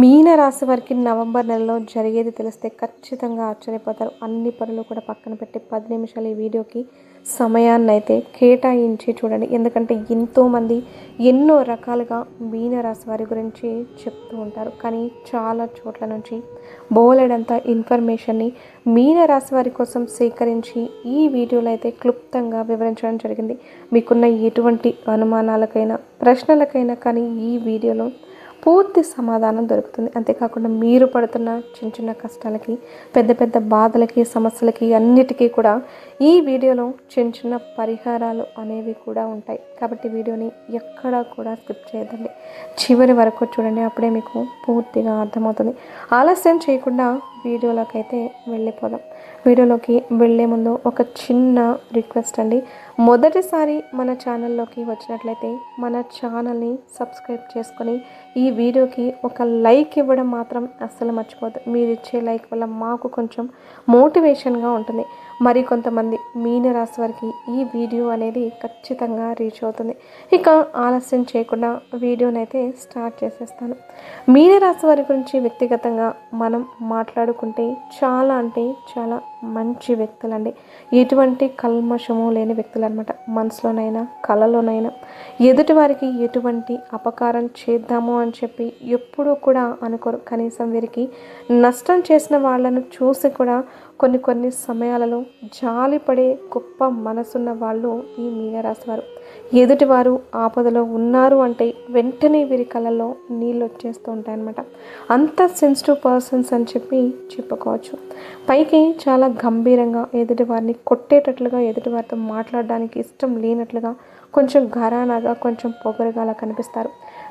మీన రాశి వారికి నవంబర్ నెలలో జరిగేది తెలిస్తే ఖచ్చితంగా ఆశ్చర్యపోతారు. అన్ని పనులు కూడా పక్కన పెట్టి పది నిమిషాలు ఈ వీడియోకి సమయాన్ని అయితే కేటాయించి చూడండి. ఎందుకంటే ఎంతోమంది ఎన్నో రకాలుగా మీన రాశి వారి గురించి చెప్తూ ఉంటారు. కానీ చాలా చోట్ల నుంచి బోలెడంత ఇన్ఫర్మేషన్ని మీన రాశి వారి కోసం సేకరించి ఈ వీడియోలో అయితే క్లుప్తంగా వివరించడం జరిగింది. మీకున్న ఎటువంటి అనుమానాలకైనా ప్రశ్నలకైనా కానీ ఈ వీడియోలో పూర్తి సమాధానం దొరుకుతుంది. అంతేకాకుండా మీరు పడుతున్న చిన్న చిన్న కష్టాలకి పెద్ద పెద్ద బాధలకి సమస్యలకి అన్నిటికీ కూడా ఈ వీడియోలో చిన్న చిన్న పరిహారాలు అనేవి కూడా ఉంటాయి. కాబట్టి వీడియోని ఎక్కడా కూడా స్కిప్ చేయదండి చివరి వరకు చూడండి అప్పుడే మీకు పూర్తిగా అర్థమవుతుంది. ఆలస్యం చేయకుండా వీడియోలోకి అయితే వెళ్ళిపోదాం. వీడియోలోకి వెళ్ళే ముందు ఒక చిన్న రిక్వెస్ట్ అండి. మొదటిసారి మన ఛానల్లోకి వచ్చినట్లయితే మన ఛానల్ని సబ్స్క్రైబ్ చేసుకొని ఈ వీడియోకి ఒక లైక్ ఇవ్వడం మాత్రం అస్సలు మర్చిపోద్దు మీరు ఇచ్చే లైక్ వల్ల మాకు కొంచెం మోటివేషన్గా ఉంటుంది. మరి కొంతమంది మీనరాశి వారికి ఈ వీడియో అనేది ఖచ్చితంగా రీచ్ అవుతుంది. ఇక ఆలస్యం చేయకుండా వీడియోనైతే స్టార్ట్ చేసేస్తాను. మీనరాశి వారి గురించి వ్యక్తిగతంగా మనం మాట్లాడుకుంటే చాలా అంటే చాలా మంచి వ్యక్తులండి. ఎటువంటి కల్మషము లేని వ్యక్తులు అనమాట మనసులోనైనా కళలోనైనా ఎదుటి వారికి ఎటువంటి అపకారం చేద్దాము అని చెప్పి ఎప్పుడూ కూడా అనుకోరు. కనీసం వీరికి నష్టం చేసిన వాళ్ళను చూసి కూడా కొన్ని కొన్ని సమయాలలో జాలిపడే గొప్ప మనసున్న వాళ్ళు ఈ మీనరాశి వారు. ఎదుటివారు ఆపదలో ఉన్నారు అంటే వెంటనే వీరి కళ్ళల్లో నీళ్ళు వచ్చేస్తూ ఉంటాయన్నమాట. అంత సెన్సిటివ్ పర్సన్స్ అని చెప్పి చెప్పుకోవచ్చు. పైకి చాలా గంభీరంగా ఎదుటి వారిని కొట్టేటట్లుగా ఎదుటి వారితో మాట్లాడడానికి ఇష్టం లేనట్లుగా కొంచెం ఘరానాగా కొంచెం పొగరుగా అలా కనిపిస్తారు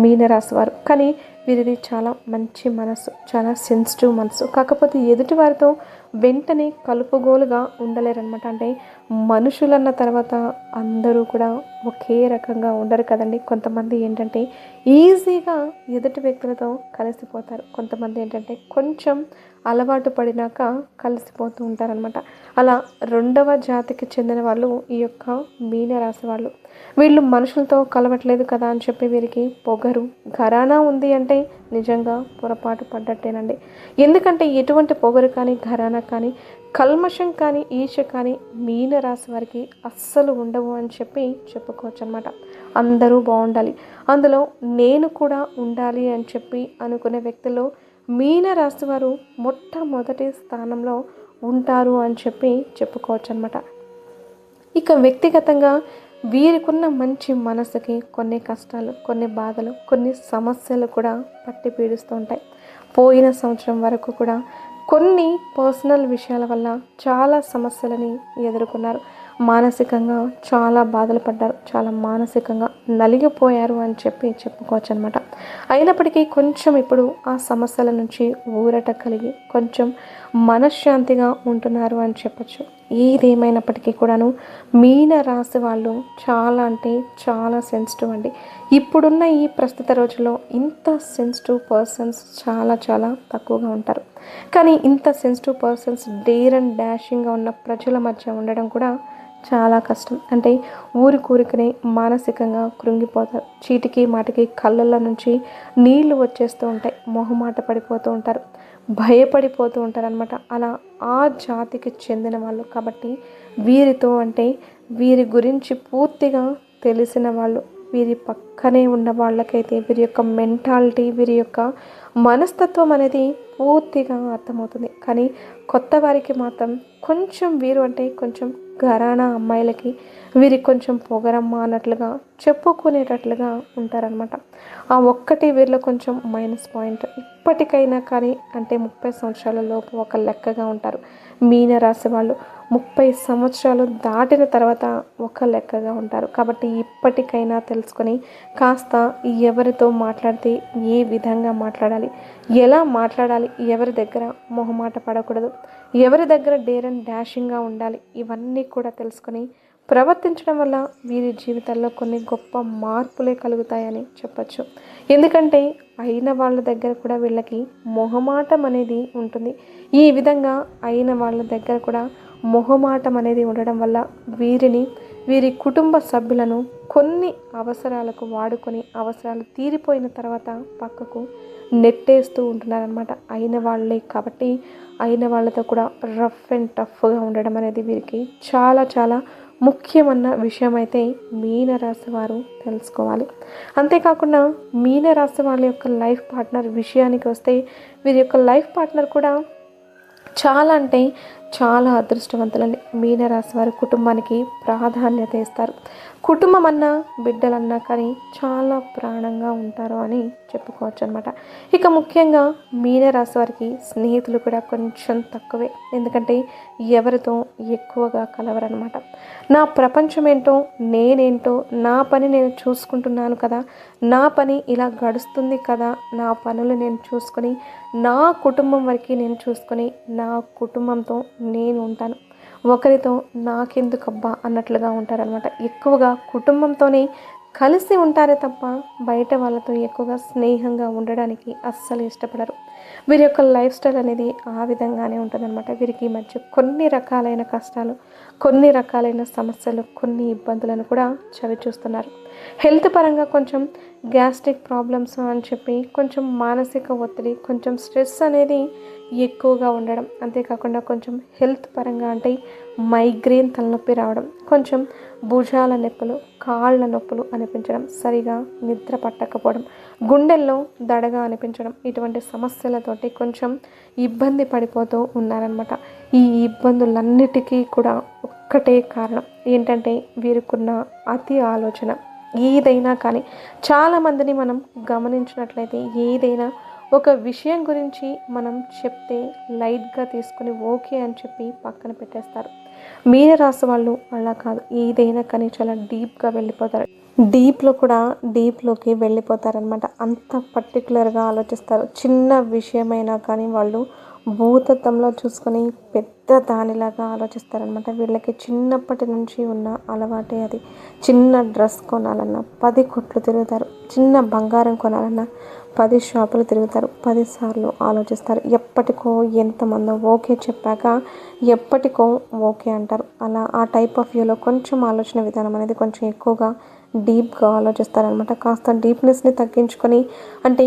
మీనరాశివారు కానీ వీరిది చాలా మంచి మనసు చాలా సెన్సిటివ్ మనసు. కాకపోతే ఎదుటి వారితో వెంటనే కలుపుగోలుగా ఉండలేరనమాట అంటే మనుషులన్న తర్వాత అందరూ కూడా ఒకే రకంగా ఉండరు కదండి. కొంతమంది ఏంటంటే ఈజీగా ఎదుటి వ్యక్తులతో కలిసిపోతారు. కొంతమంది ఏంటంటే కొంచెం అలవాటు పడినాక కలిసిపోతూ ఉంటారనమాట అలా రెండవ జాతికి చెందిన వాళ్ళు ఈ యొక్క మీనరాశి వాళ్ళు. వీళ్ళు మనుషులతో కలవట్లేదు కదా అని చెప్పి వీరికి పొగరు. ఘరానా ఉంది అంటే నిజంగా పొరపాటు పడ్డట్టేనండి. ఎందుకంటే ఎటువంటి పొగరు కానీ ఘరానా కానీ కల్మషం కానీ ఈశ కానీ మీన రాశి వారికి అస్సలు ఉండవు అని చెప్పి చెప్పుకోవచ్చు అనమాట అందరూ బాగుండాలి. అందులో నేను కూడా ఉండాలి అని చెప్పి అనుకునే వ్యక్తుల్లో మీన రాశి వారు మొట్టమొదటి స్థానంలో ఉంటారు అని చెప్పి చెప్పుకోవచ్చు అనమాట ఇక వ్యక్తిగతంగా వీరికున్న మంచి మనసుకి కొన్ని కష్టాలు కొన్ని బాధలు కొన్ని సమస్యలు కూడా పట్టి పీడిస్తూ ఉంటాయి. పోయిన సంవత్సరం వరకు కూడా కొన్ని పర్సనల్ విషయాల వల్ల చాలా సమస్యలని ఎదుర్కొన్నారు. మానసికంగా చాలా బాధలు పడ్డారు. చాలా మానసికంగా నలిగిపోయారు అని చెప్పి చెప్పుకోవచ్చు అనమాట అయినప్పటికీ కొంచెం ఇప్పుడు ఆ సమస్యల నుంచి ఊరట కలిగి కొంచెం మనశ్శాంతిగా ఉంటున్నారు అని చెప్పచ్చు. ఏదేమైనప్పటికీ కూడాను మీన రాశి వాళ్ళు చాలా అంటే చాలా సెన్సిటివ్ అండి. ఇప్పుడున్న ఈ ప్రస్తుత రోజుల్లో ఇంత సెన్సిటివ్ పర్సన్స్ చాలా చాలా తక్కువగా ఉంటారు. కానీ ఇంత సెన్సిటివ్ పర్సన్స్ డేర్ అండ్ డాషింగ్గా ఉన్న ప్రజల మధ్య ఉండడం కూడా చాలా కష్టం. అంటే ఊరి కూరికనే మానసికంగా కృంగిపోతారు. చీటికి మాటికి కళ్ళల్లో నుంచి నీళ్ళు వచ్చేస్తూ ఉంటాయి. మొహమాట పడిపోతూ ఉంటారు. భయపడిపోతూ ఉంటారనమాట అలా ఆ జాతికి చెందిన వాళ్ళు కాబట్టి వీరితో అంటే వీరి గురించి పూర్తిగా తెలిసిన వాళ్ళు వీరి పక్కనే ఉన్న వాళ్ళకైతే వీరి యొక్క మెంటాలిటీ వీరి యొక్క మనస్తత్వం అనేది పూర్తిగా అర్థమవుతుంది. కానీ కొత్త వారికి మాత్రం కొంచెం వీరు అంటే కొంచెం ఘరానా అమ్మాయిలకి వీరికి కొంచెం పొగరమ్మ అన్నట్లుగా చెప్పుకునేటట్లుగా ఉంటారనమాట ఆ ఒక్కటి వీరిలో కొంచెం మైనస్ పాయింట్ ఇప్పటికైనా కానీ అంటే ముప్పై సంవత్సరాల లోపు ఒక లెక్కగా ఉంటారు. మీన రాశి వాళ్ళు ముప్పై సంవత్సరాలు దాటిన తర్వాత ఒక లెక్కగా ఉంటారు. కాబట్టి ఇప్పటికైనా తెలుసుకొని కాస్త ఎవరితో మాట్లాడితే ఏ విధంగా మాట్లాడాలి? ఎలా మాట్లాడాలి? ఎవరి దగ్గర మొహమాట పడకూడదు? ఎవరి దగ్గర డేర్ అండ్ డాషింగ్గా ఉండాలి? ఇవన్నీ కూడా తెలుసుకొని ప్రవర్తించడం వల్ల వీరి జీవితాల్లో కొన్ని గొప్ప మార్పులే కలుగుతాయని చెప్పచ్చు. ఎందుకంటే అయిన వాళ్ళ దగ్గర కూడా వీళ్ళకి మొహమాటం అనేది ఉంటుంది. ఈ విధంగా అయిన వాళ్ళ దగ్గర కూడా మొహమాటం అనేది ఉండడం వల్ల వీరిని వీరి కుటుంబ సభ్యులను కొన్ని అవసరాలకు వాడుకొని అవసరాలు తీరిపోయిన తర్వాత పక్కకు నెట్టేస్తూ ఉంటున్నారనమాట అయిన వాళ్ళే కాబట్టి అయిన వాళ్ళతో కూడా రఫ్ అండ్ టఫ్గా ఉండడం అనేది వీరికి చాలా చాలా ముఖ్యమన్న విషయం అయితే మీనరాశి వారు తెలుసుకోవాలి. అంతేకాకుండా మీనరాశి వాళ్ళ యొక్క లైఫ్ పార్ట్నర్ విషయానికి వస్తే వీరి యొక్క లైఫ్ పార్ట్నర్ కూడా చాలా అంటే చాలా అదృష్టవంతులని మీనరాశి వారి కుటుంబానికి ప్రాధాన్యత ఇస్తారు. కుటుంబం అన్నా బిడ్డలన్నా కానీ చాలా ప్రాణంగా ఉంటారు అని చెప్పుకోవచ్చు అనమాట ఇక ముఖ్యంగా మీనరాశి వారికి స్నేహితులు కూడా కొంచెం తక్కువే. ఎందుకంటే ఎవరితో ఎక్కువగా కలవరనమాట నా ప్రపంచం ఏంటో నేనేంటో నా పని నేను చూసుకుంటున్నాను కదా నా పని ఇలా గడుస్తుంది కదా నా పనులు నేను చూసుకొని నా కుటుంబం వరకు నేను చూసుకొని నా కుటుంబంతో నేను ఉంటాను. ఒకరితో నాకెందుకబ్బా అన్నట్లుగా ఉంటారనమాట ఎక్కువగా కుటుంబంతోనే కలిసి ఉంటారే తప్ప బయట వాళ్ళతో ఎక్కువగా స్నేహంగా ఉండడానికి అస్సలు ఇష్టపడరు. వీరి యొక్క లైఫ్ స్టైల్ అనేది ఆ విధంగానే ఉంటుందన్నమాట. వీరికి ఈ మధ్య కొన్ని రకాలైన కష్టాలు కొన్ని రకాలైన సమస్యలు కొన్ని ఇబ్బందులను కూడా చవి చూస్తున్నారు. హెల్త్ పరంగా కొంచెం గ్యాస్ట్రిక్ ప్రాబ్లమ్స్ అని చెప్పి కొంచెం మానసిక ఒత్తిడి కొంచెం స్ట్రెస్ అనేది ఎక్కువగా ఉండడం. అంతేకాకుండా కొంచెం హెల్త్ పరంగా అంటే మైగ్రేన్ తలనొప్పి రావడం కొంచెం భుజాల నొప్పులు కాళ్ళ నొప్పులు అనిపించడం సరిగా నిద్ర పట్టకపోవడం గుండెల్లో దడగా అనిపించడం ఇటువంటి సమస్యలతోటి కొంచెం ఇబ్బంది పడిపోతూ ఉన్నారనమాట ఈ ఇబ్బందులన్నిటికీ కూడా ఒక్కటే కారణం ఏంటంటే వీరికున్న అతి ఆలోచన. ఏదైనా కానీ చాలామందిని మనం గమనించినట్లయితే ఏదైనా ఒక విషయం గురించి మనం చెప్తే లైట్గా తీసుకుని ఓకే అని చెప్పి పక్కన పెట్టేస్తారు. మీన రాసి వాళ్ళు అలా కాదు. ఏదైనా కానీ చాలా డీప్గా వెళ్ళిపోతారు. డీప్లో కూడా డీప్లోకి వెళ్ళిపోతారనమాట అంత పర్టికులర్గా ఆలోచిస్తారు. చిన్న విషయమైనా కానీ వాళ్ళు భూతత్వంలో చూసుకొని పెద్ద దానిలాగా ఆలోచిస్తారనమాట వీళ్ళకి చిన్నప్పటి నుంచి ఉన్న అలవాటే అది. చిన్న డ్రెస్ కొనాలన్నా పది కొట్లు తిరుగుతారు. చిన్న బంగారం కొనాలన్నా పది షాపులు తిరుగుతారు పదిసార్లు ఆలోచిస్తారు. ఎప్పటికో ఎంతమందో ఓకే చెప్పాక ఎప్పటికో ఓకే అంటారు. అలా ఆ టైప్ ఆఫ్ వ్యూలో కొంచెం ఆలోచన విధానం అనేది కొంచెం ఎక్కువగా డీప్గా ఆలోచిస్తారనమాట. కాస్త డీప్నెస్ని తగ్గించుకొని అంటే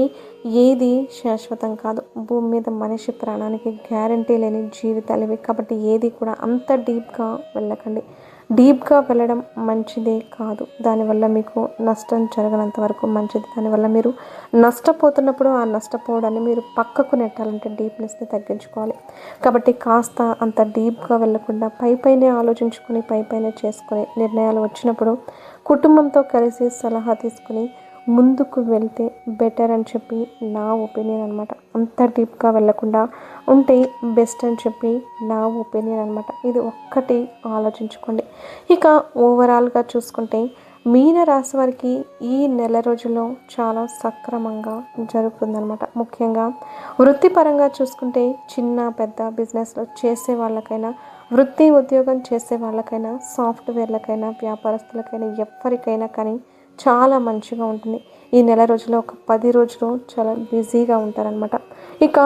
ఏది శాశ్వతం కాదు. భూమి మీద మనిషి ప్రాణానికి గ్యారంటీ లేని జీవితాలు ఇవి. కాబట్టి ఏది కూడా అంత డీప్గా వెళ్ళకండి. డీప్గా వెళ్ళడం మంచిదే కాదు. దానివల్ల మీకు నష్టం జరగనంత వరకు మంచిది. దానివల్ల మీరు నష్టపోతున్నప్పుడు ఆ నష్టపోవడాన్ని మీరు పక్కకు నెట్టాలంటే డీప్నెస్ని తగ్గించుకోవాలి. కాబట్టి కాస్త అంత డీప్గా వెళ్ళకుండా పై పైనే ఆలోచించుకుని పై పైనే చేసుకుని నిర్ణయాలు వచ్చినప్పుడు కుటుంబంతో కలిసి సలహా తీసుకుని ముందుకు వెళ్తే బెటర్ అని చెప్పి నా ఒపీనియన్ అనమాట అంత డీప్గా వెళ్ళకుండా ఉంటే బెస్ట్ అని చెప్పి నా ఒపీనియన్ అనమాట ఇది ఒక్కటి ఆలోచించుకోండి. ఇక ఓవరాల్గా చూసుకుంటే మీన రాశి వారికి ఈ నెల రోజుల్లో చాలా సక్రమంగా జరుగుతుందనమాట ముఖ్యంగా వృత్తిపరంగా చూసుకుంటే చిన్న పెద్ద బిజినెస్లో చేసే వాళ్ళకైనా వృత్తి ఉద్యోగం చేసే వాళ్ళకైనా సాఫ్ట్వేర్లకైనా వ్యాపారస్తులకైనా ఎవరికైనా కానీ చాలా మంచిగా ఉంటుంది. ఈ నెల రోజుల్లో ఒక పది రోజులు చాలా బిజీగా ఉంటారనమాట ఇక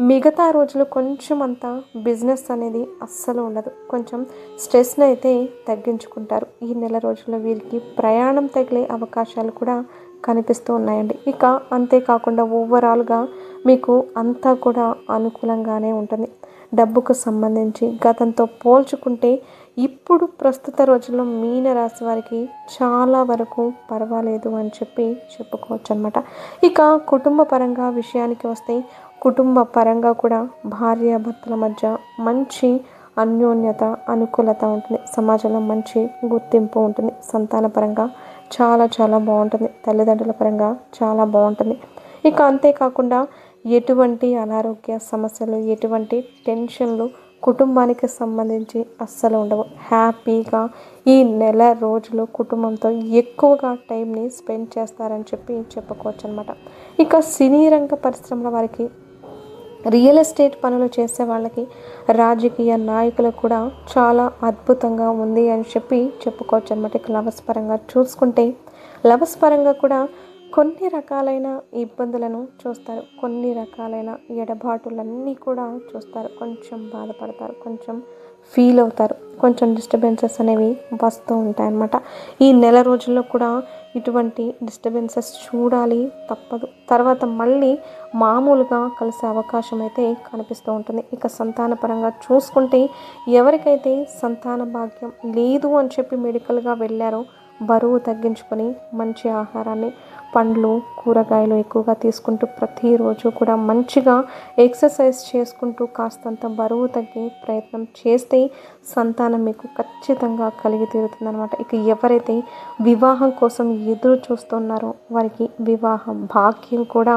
మిగతా రోజులు కొంచెం అంతా బిజినెస్ అనేది అస్సలు ఉండదు. కొంచెం స్ట్రెస్ని అయితే తగ్గించుకుంటారు. ఈ నెల రోజుల్లో వీరికి ప్రయాణం తగిలే అవకాశాలు కూడా కనిపిస్తూ ఉన్నాయండి. ఇక అంతేకాకుండా ఓవరాల్గా మీకు అంతా కూడా అనుకూలంగానే ఉంటుంది. డబ్బుకు సంబంధించి గతంతో పోల్చుకుంటే ఇప్పుడు ప్రస్తుత రోజుల్లో మీన రాశి వారికి చాలా వరకు పర్వాలేదు అని చెప్పి చెప్పుకోవచ్చు అనమాట ఇక కుటుంబ పరంగా విషయానికి వస్తే కుటుంబ పరంగా కూడా భార్యాభర్తల మధ్య మంచి అన్యోన్యత అనుకూలత ఉంటుంది. సమాజంలో మంచి గుర్తింపు ఉంటుంది. సంతాన పరంగా చాలా చాలా బాగుంటుంది. తల్లిదండ్రుల పరంగా చాలా బాగుంటుంది. ఇక అంతేకాకుండా ఎటువంటి అనారోగ్య సమస్యలు ఎటువంటి టెన్షన్లు కుటుంబానికి సంబంధించి అస్సలు ఉండవు. హ్యాపీగా ఈ నెల రోజులు కుటుంబంతో ఎక్కువగా టైంని స్పెండ్ చేస్తారని చెప్పి చెప్పుకోవచ్చు అనమాట ఇక సినీ రంగ పరిశ్రమల వారికి రియల్ ఎస్టేట్ పనులు చేసే వాళ్ళకి రాజకీయ నాయకులు కూడా చాలా అద్భుతంగా ఉంది అని చెప్పి చెప్పుకోవచ్చు అనమాట ఇక లవస్ పరంగా చూసుకుంటే లవస్ పరంగా కూడా కొన్ని రకాలైన ఇబ్బందులను చూస్తారు. కొన్ని రకాలైన ఎడబాటులన్నీ కూడా చూస్తారు. కొంచెం బాధపడతారు. కొంచెం ఫీల్ అవుతారు. కొంచెం డిస్టర్బెన్సెస్ అనేవి వస్తూ ఉంటాయన్నమాట. ఈ నెల రోజుల్లో కూడా ఇటువంటి డిస్టర్బెన్సెస్ చూడాలి తప్పదు. తర్వాత మళ్ళీ మామూలుగా కలిసే అవకాశం అయితే కనిపిస్తూ ఉంటుంది. ఇక సంతానపరంగా చూసుకుంటే ఎవరికైతే సంతాన భాగ్యం లేదు అని చెప్పి మెడికల్గా వెళ్ళారో బరువు తగ్గించుకొని మంచి ఆహారాన్ని పండ్లు కూరగాయలు ఎక్కువగా తీసుకుంటూ ప్రతిరోజు కూడా మంచిగా ఎక్సర్సైజ్ చేసుకుంటూ కాస్తంత బరువు తగ్గే ప్రయత్నం చేస్తే సంతానం మీకు ఖచ్చితంగా కలిగి తీరుతుందనమాట ఇక ఎవరైతే వివాహం కోసం ఎదురు చూస్తున్నారో వారికి వివాహ భాగ్యం కూడా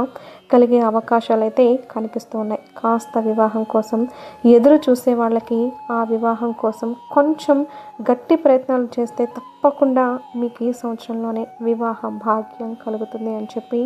కలిగే అవకాశాలు అయితే కనిపిస్తూ ఉన్నాయి కాస్త వివాహం కోసం ఎదురు చూసే వాళ్ళకి ఆ వివాహం కోసం కొంచెం గట్టి ప్రయత్నాలు చేస్తే తప్పకుండా మీకు ఈ సంవత్సరంలోనే వివాహ భాగ్యం కలుగుతుంది అని చెప్పి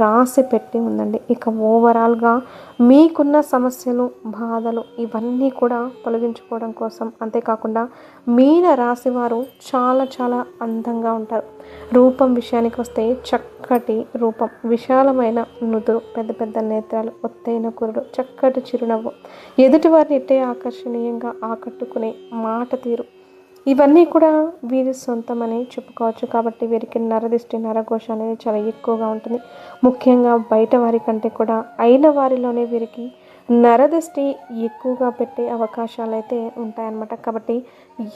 రాసి పెట్టి ఉందండి. ఇక ఓవరాల్గా మీకున్న సమస్యలు బాధలు ఇవన్నీ కూడా తొలగించుకోవడం కోసం అంతేకాకుండా మీన రాశివారు చాలా చాలా అందంగా ఉంటారు. రూపం విషయానికి వస్తే చక్క చక్కటి రూపం విశాలమైన నుదురు పెద్ద పెద్ద నేత్రాలు ఒత్తైన కురుడు చక్కటి చిరునవ్వు. ఎదుటివారిని ఇట్టే ఆకర్షణీయంగా ఆకట్టుకునే మాట తీరు. ఇవన్నీ కూడా వీరి సొంతమని చెప్పుకోవచ్చు కాబట్టి వీరికి నరదిష్టి నరఘోష అనేది చాలా ఎక్కువగా ఉంటుంది. ముఖ్యంగా బయట వారి కంటే కూడా అయిన వారిలోనే వీరికి నరదిష్టి ఎక్కువగా పెట్టే అవకాశాలు అయితే ఉంటాయన్నమాట. కాబట్టి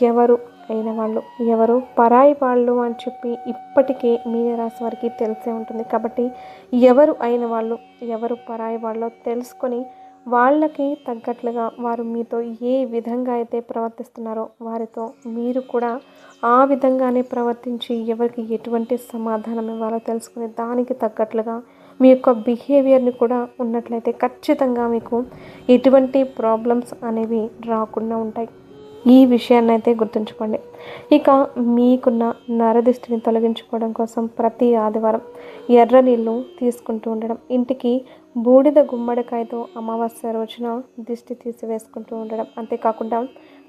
ఎవరు అయిన వాళ్ళు. ఎవరు? పరాయి వాళ్ళు అని చెప్పి ఇప్పటికే మీనరాశి వారికి తెలిసే ఉంటుంది. కాబట్టి ఎవరు అయిన వాళ్ళు ఎవరు పరాయి వాళ్ళో తెలుసుకొని వాళ్ళకి తగ్గట్లుగా వారు మీతో ఏ విధంగా అయితే ప్రవర్తిస్తున్నారో వారితో మీరు కూడా ఆ విధంగానే ప్రవర్తించి ఎవరికి ఎటువంటి సమాధానం ఇవ్వాలో తెలుసుకుని దానికి తగ్గట్లుగా మీ యొక్క బిహేవియర్ని కూడా ఉన్నట్లయితే ఖచ్చితంగా మీకు ఎటువంటి ప్రాబ్లమ్స్ అనేవి రాకుండా ఉంటాయి. ఈ విషయాన్ని అయితే గుర్తుంచుకోండి. ఇక మీకున్న నరదిష్టిని తొలగించుకోవడం కోసం ప్రతి ఆదివారం ఎర్ర నీళ్ళు తీసుకుంటూ ఉండడం. ఇంటికి బూడిద గుమ్మడికాయతో అమావాస్య రోజున దిష్టి తీసివేసుకుంటూ ఉండడం. అంతేకాకుండా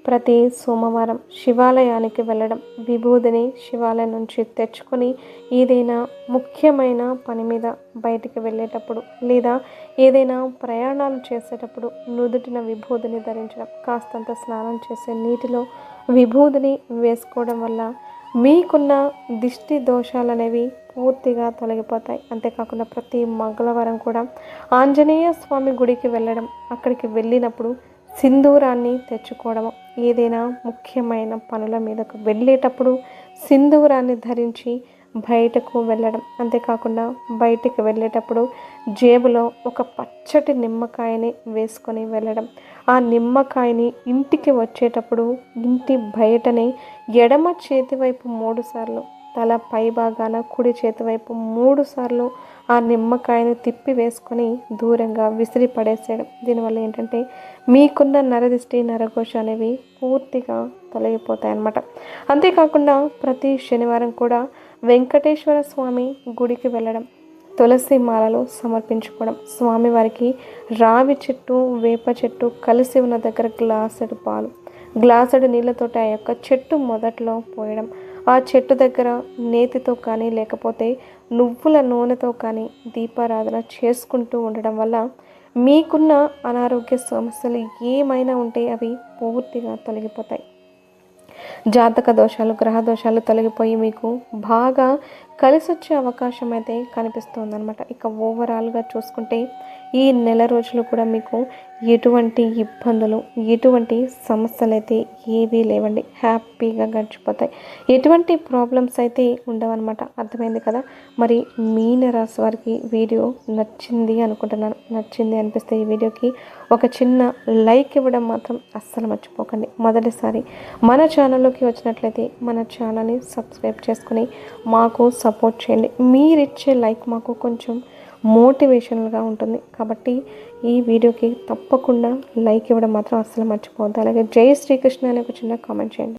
ప్రతి సోమవారం శివాలయానికి వెళ్ళడం విభూదిని శివాలయం నుంచి తెచ్చుకొని ఏదైనా ముఖ్యమైన పని మీద బయటికి వెళ్ళేటప్పుడు లేదా ఏదైనా ప్రయాణాలు చేసేటప్పుడు నుదుటిన విభూదిని ధరించడం కాస్తంత స్నానం చేసే నీటిలో విభూదిని వేసుకోవడం వల్ల మీకున్న దిష్టి దోషాలు అనేవి పూర్తిగా తొలగిపోతాయి. అంతేకాకుండా ప్రతి మంగళవారం కూడా ఆంజనేయ స్వామి గుడికి వెళ్ళడం అక్కడికి వెళ్ళినప్పుడు సింధూరాన్ని తెచ్చుకోవడము ఏదైనా ముఖ్యమైన పనుల మీదకు వెళ్ళేటప్పుడు సింధూరాన్ని ధరించి బయటకు వెళ్ళడం. అంతేకాకుండా బయటికి వెళ్ళేటప్పుడు జేబులో ఒక పచ్చటి నిమ్మకాయని వేసుకొని వెళ్ళడం. ఆ నిమ్మకాయని ఇంటికి వచ్చేటప్పుడు ఇంటి బయటనే ఎడమ చేతి వైపు మూడుసార్లు తల పై భాగాన కుడి చేతి వైపు మూడు సార్లు ఆ నిమ్మకాయను తిప్పి వేసుకొని దూరంగా విసిరి పడేసాడు దీనివల్ల ఏంటంటే మీకున్న నరదిష్టి నరఘోష అనేవి పూర్తిగా తొలగిపోతాయి అన్నమాట అంతేకాకుండా ప్రతి శనివారం కూడా వెంకటేశ్వర స్వామి గుడికి వెళ్ళడం తులసి మాలలు సమర్పించుకోవడం స్వామివారికి రావి చెట్టు వేప చెట్టు కలిసి ఉన్న దగ్గర గ్లాసుడు పాలు గ్లాసుడు నీళ్ళతోటి ఆ యొక్క చెట్టు మొదట్లో పోయడం ఆ చెట్టు దగ్గర నేతితో కానీ లేకపోతే నువ్వుల నూనెతో కానీ దీపారాధన చేసుకుంటూ ఉండడం వల్ల మీకున్న అనారోగ్య సమస్యలు ఏమైనా ఉంటే అవి పూర్తిగా తొలగిపోతాయి. జాతక దోషాలు గ్రహ దోషాలు తొలగిపోయి మీకు బాగా కలిసి వచ్చే అవకాశం అయితే కనిపిస్తుందన్నమాట. ఇక ఓవరాల్గా చూసుకుంటే ఈ నెల రోజులు కూడా మీకు ఎటువంటి ఇబ్బందులు ఎటువంటి సమస్యలు అయితే ఏవీ లేవండి. హ్యాపీగా గడిచిపోతాయి. ఎటువంటి ప్రాబ్లమ్స్ అయితే ఉండవన్నమాట. అర్థమైంది కదా? మరి మీన రాశి వారికి వీడియో నచ్చింది అనుకుంటున్నాను. నచ్చింది అనిపిస్తే ఈ వీడియోకి ఒక చిన్న లైక్ ఇవ్వడం మాత్రం అస్సలు మర్చిపోకండి. మొదటిసారి మన ఛానల్లోకి వచ్చినట్లయితే మన ఛానల్ని సబ్స్క్రైబ్ చేసుకుని మాకు సపోర్ట్ చేయండి. మీరిచ్చే లైక్ మాకు కొంచెం మోటివేషనల్గా ఉంటుంది. కాబట్టి ఈ వీడియోకి తప్పకుండా లైక్ ఇవ్వడం మాత్రం అస్సలు మర్చిపోవద్దు. అలాగే జై శ్రీకృష్ణ అనే ఒక చిన్న కామెంట్ చేయండి.